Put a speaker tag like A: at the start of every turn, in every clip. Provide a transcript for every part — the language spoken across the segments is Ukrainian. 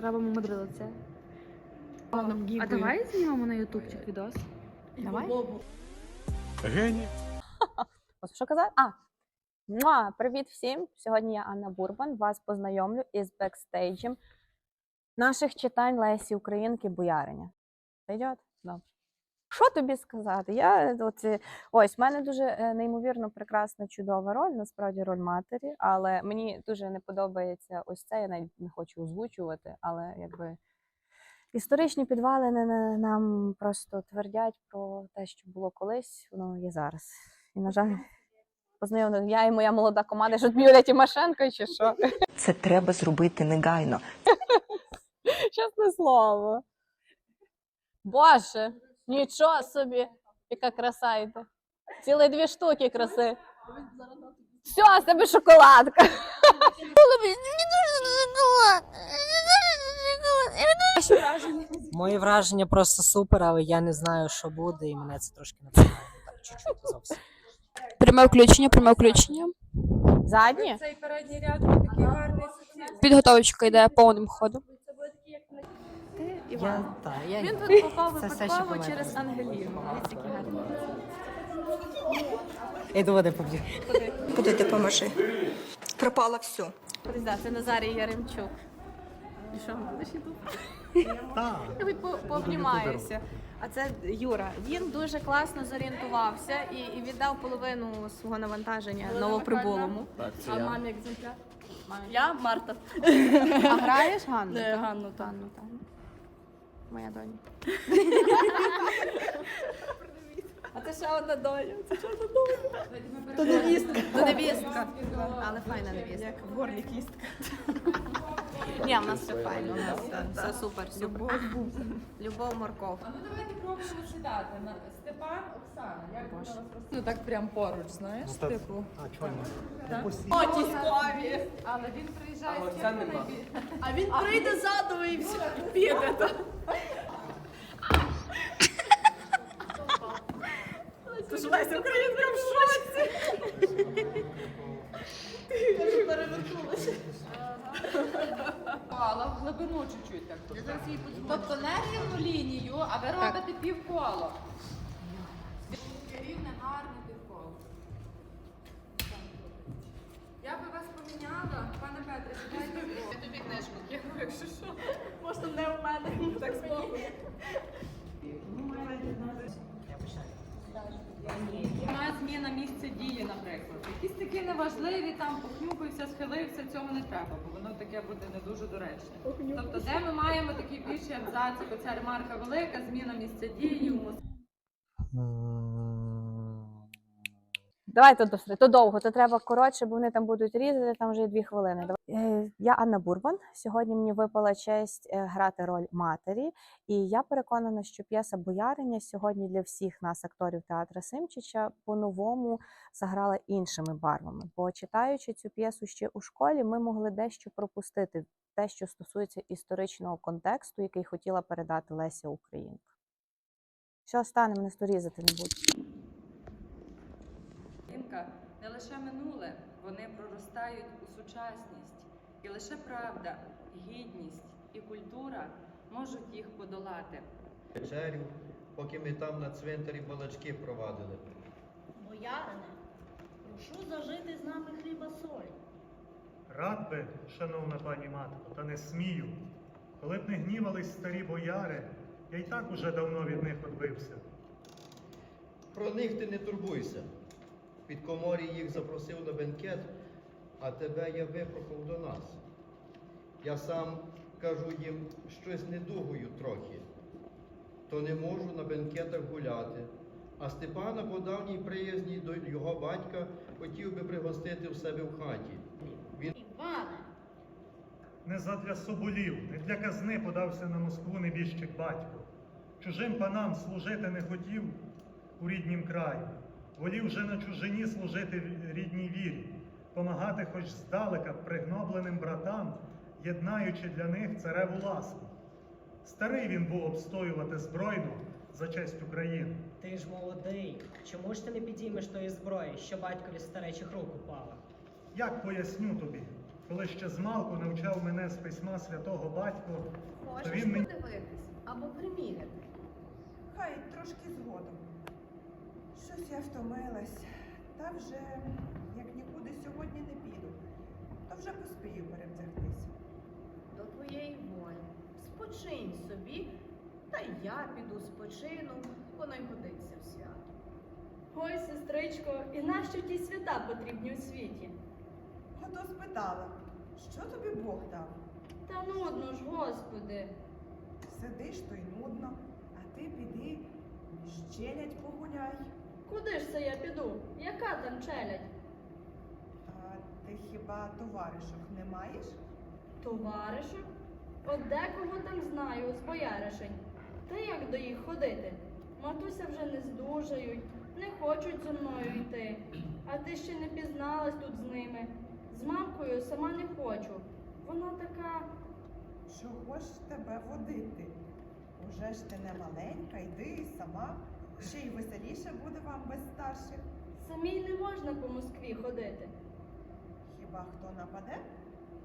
A: Робимо мудре лице.
B: Нам
A: А давай знімемо на ютубчик відос. Давай.
C: Гені.
D: Ось що казати? А, Муа! привіт всім! Сьогодні я Анна Бурбан. Вас познайомлю із бекстейджем наших читань Лесі Українки Бояриня. Зайдет? Добре. Що тобі сказати? Я оці... Ось, в мене дуже е, неймовірно прекрасна, чудова роль, насправді роль матері, але мені дуже не подобається ось це. Я навіть не хочу озвучувати, але якби історичні підвалини на- нам просто твердять про те, що було колись, воно є зараз. І, на жаль, познайомлена я і моя молода команда, що Юлія Тимошенко чи що?
E: Це треба зробити негайно.
D: Чесне слово. Боже, нічого собі, яка краса йде. Цілі дві штуки краси. Все, з тебе шоколадка.
F: Мої враження просто супер, але я не знаю, що буде, і мене це трошки напрягає. Так, чуть-чуть зовсім.
A: Пряме включення, пряме включення.
D: Задні?
B: Цей передній ряд такий гарний.
A: Підготовочка йде повним ходом.
D: Ти,
F: Я, та, я
D: Він тут попав
F: Це все, що
D: випадково
F: пам'ятаю.
D: через Ангеліну.
F: Іду води поб'ю.
E: Куди ти поможи? Пропало все.
D: Це Назарій Яремчук. І що, будеш і тут? Я хоч по- пообнімаюся. А це Юра. Він дуже класно зорієнтувався і, і віддав половину свого навантаження новоприбулому.
B: А мамі екземпляр?
D: Я Марта. А граєш Ганну?
B: Не. Ганну, так.
D: Ганну, так. Моя доня. А це ще одна доня. Це ще одна доня. То невістка. То невістка. Але файна невістка. Як в горлі кістка. Ні, в нас все файно, у нас все, супер, супер. Любов морков.
B: А Ну давайте пробуємо. На Степан, Оксана. Як вона вас Ну так прям поруч, знаєш, типу.
D: О, тіскові.
B: Але він приїжджає з.
D: А він прийде задом і все, піде. Леся Українка в шоці. Я вже перевернулася.
B: Кола в глибину чуть-чуть так. Тобто не рівну лінію, а ви робите півколо. Рівне, гарне півколо. Я би вас поміняла, пане Петре, сідайте. Я тобі книжку кину, якщо що.
D: Можна не у мене.
B: Так збоку. Має зміна місця дії, наприклад. Якісь такі неважливі, там похнюпився, схилився, цього не треба, бо воно таке буде не дуже доречне. Тобто, де ми маємо такі більші абзаці, бо ця ремарка велика, зміна місця дії, умус.
D: Давай то довго, то треба коротше, бо вони там будуть різати, там вже дві хвилини. Е, Я Анна Бурбан. Сьогодні мені випала честь е, грати роль матері, і я переконана, що п'єса Бояриня сьогодні для всіх нас, акторів театра Симчича, по-новому заграла іншими барвами. Бо читаючи цю п'єсу ще у школі, ми могли дещо пропустити те, що стосується історичного контексту, який хотіла передати Леся Українка. Що стане, мене сторізати не буде.
G: Жінка не лише минуле, вони проростають у сучасність, і лише правда, гідність і культура можуть їх подолати.
H: вечерю, поки ми там на цвинтарі балачки провадили.
I: Боярине, прошу зажити з нами хліба солі.
J: Рад би, шановна пані матко, та не смію. Коли б не гнівались старі бояри, я й так уже давно від них odбився.
H: Про них ти не турбуйся. Під коморі їх запросив на бенкет, а тебе я випрохав до нас. Я сам кажу їм щось недугою трохи, то не можу на бенкетах гуляти. А Степана по давній приязні до його батька хотів би пригостити в себе в хаті. Він
I: Іване,
J: Не задля соболів, не для казни подався на Москву небіжчик батько. Чужим панам служити не хотів у ріднім краї. Волів вже на чужині служити в рідній вірі, помагати хоч здалека пригнобленим братам, єднаючи для них цареву ласку. Старий він був обстоювати збройну за честь України.
F: Ти ж молодий. Чому ж ти не підіймеш тої зброї, що батькові з старечих рук упала?
J: Як поясню тобі? коли ще змалку навчав мене з письма святого батько, то
I: Хочеш
J: він мені
I: подивитись або приміряти?
E: Хай трошки згодом. Щось я втомилась. Та вже як нікуди сьогодні не піду, то вже поспію перевдягтися.
I: До твоєї волі. Спочинь собі, та я піду спочину, воно й годиться в свято.
K: Ой, сестричко, і нащо ті свята потрібні у світі?
E: Ото спитала, що тобі Бог дав?
K: Та нудно ж, господи.
E: Сидиш то й нудно, а ти піди, челядь погуляй.
K: Куди ж це я піду? Яка там челядь?
E: А ти хіба товаришок не маєш?
K: Товаришок? От декого там знаю з бояришень. Та як до їх ходити? Матуся вже не здужають, не хочуть зо мною йти. А ти ще не пізналась тут з ними. З мамкою сама не хочу. Вона така.
E: Чого ж тебе водити? Уже ж ти не маленька, йди сама. Ще й веселіше буде вам без старших.
K: Самій не можна по Москві ходити.
E: Хіба хто нападе?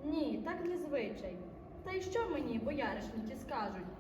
K: Ні, так не звичай. Та й що мені бояришниці скажуть?